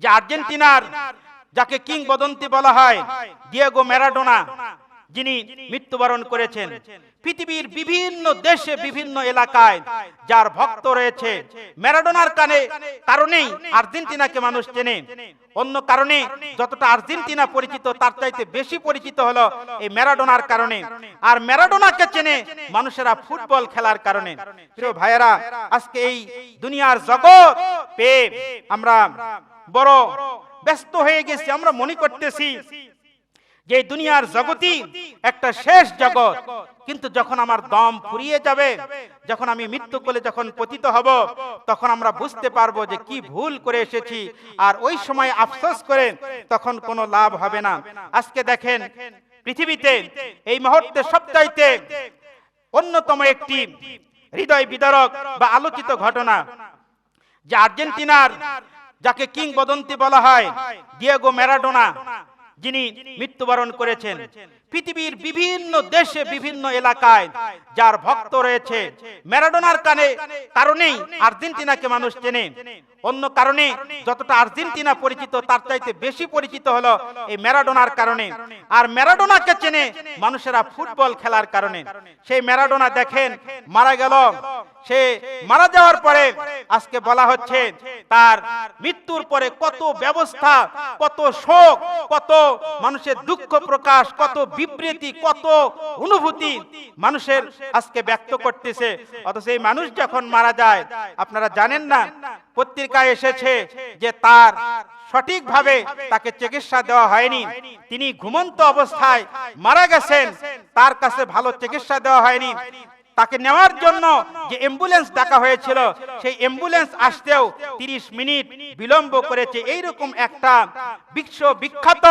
যে আর্জেন্টিনার, যাকে কিংবদন্তি বলা হয় ডিয়েগো ম্যারাডোনা যিনি মৃত্যুবরণ করেছেন। পৃথিবীর বিভিন্ন দেশে বিভিন্ন এলাকায় যার ভক্ত রয়েছে, ম্যারাডোনার কানে কারণেই আর্জেন্টিনাকে মানুষ চেনে। অন্য কারণে যতটা আর্জেন্টিনা পরিচিত, তার চাইতে বেশি পরিচিত হলো এই ম্যারাডোনার কারণে। আর ম্যারাডোনাকে চেনে মানুষেরা ফুটবল খেলার কারণে। প্রিয় ভাইয়েরা, আজকে এই দুনিয়ার জগৎ পেয়ে আমরা বড় ব্যস্ত হয়ে গেছি, আমরা মনে করতেছি যে দুনিয়ার জগতই একটা শেষ জগৎ। কিন্তু যখন আমার দম ফুরিয়ে যাবে, যখন আমি মৃত্যু কোলে যখন পতিত হব, তখন আমরা বুঝতে পারব যে কি ভুল করে এসেছি। আর ওই সময় আফসোস করে তখন কোনো লাভ হবে না। আজকে দেখেন, পৃথিবীতে এই মুহূর্তে সবচাইতে অন্যতম একটি হৃদয় বিদারক বা আলোচিত ঘটনা, যে আর্জেন্টিনার যাকে কিংবদন্তি বলা হয় ডিয়েগো ম্যারাডোনা যিনি মৃত্যুবরণ করেছেন। পৃথিবীর বিভিন্ন দেশে বিভিন্ন এলাকায় যার ভক্ত রয়েছে ম্যারাডোনার কানে কারণেই আর্জেন্টিনাকে মানুষ চেনে। অন্য কারণে যতটা আর্জেন্টিনা পরিচিত তার চাইতে বেশি পরিচিত হলো এই ম্যারাডোনার কারণে। আর ম্যারাডোনাকে চেনে মানুষেরা ফুটবল খেলার কারণে। সেই ম্যারাডোনা দেখেন মারা গেল। সে মারা যাওয়ার পরে আজকে বলা হচ্ছে তার মৃত্যুর পরে কত ব্যবস্থা, কত শোক, কত মানুষের দুঃখ প্রকাশ, কত বিবৃতি, কত অনুভূতি মানুষের আজকে ব্যক্ত করতেছে। অথচ এই মানুষ যখন মারা যায়, আপনারা জানেন না, পত্রিকায় এসেছে যে তার সঠিকভাবে তাকে চিকিৎসা দেওয়া হয়নি। তিনি ঘুমন্ত অবস্থায় মারা গেছেন, তার কাছে ভালো চিকিৎসা দেওয়া হয়নি। তাকে নেওয়ার জন্য যে অ্যাম্বুলেন্স ডাকা হয়েছিল সেই অ্যাম্বুলেন্স আসতেও 30 মিনিট বিলম্ব করেছে। এইরকম একটা বিশ্ব বিখ্যাত,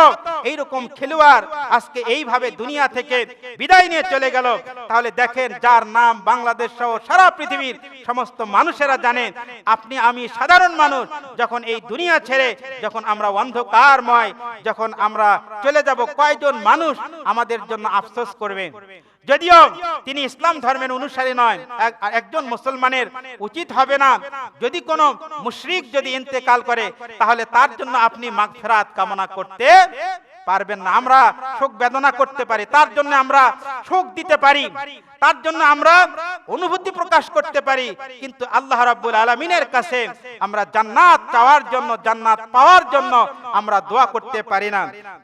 এইরকম খেলোয়াড় আজকে এইভাবে দুনিয়া থেকে বিদায় নিয়ে চলে গেল। তাহলে দেখেন যার নাম বাংলাদেশ সহ সারা পৃথিবীর সমস্ত মানুষেরা জানেন আপনি আমি সাধারণ মানুষ, যখন এই দুনিয়া ছেড়ে যখন আমরা অন্ধকারময়, যখন আমরা চলে যাব, কয়জন মানুষ আমাদের জন্য আফসোস করবে? যদিও তিনি ইসলাম ধর্মের অনুসারী নয় একজন মুসলমানের উচিত হবে না। যদি কোনো মুশরিক যদি ইন্তেকাল করে, তাহলে তার জন্য আপনি মাগফিরাত কামনা করতে পারবেন না। আমরা শোক বেদনা করতে পারি, তার জন্য আমরা শোক দিতে পারি, তার জন্য আমরা অনুভূতি প্রকাশ করতে পারি। কিন্তু আল্লাহ রাব্বুল আলামিনের কাছে আমরা জান্নাত চাওয়ার জন্য, জান্নাত পাওয়ার জন্য আমরা দোয়া করতে পারি না।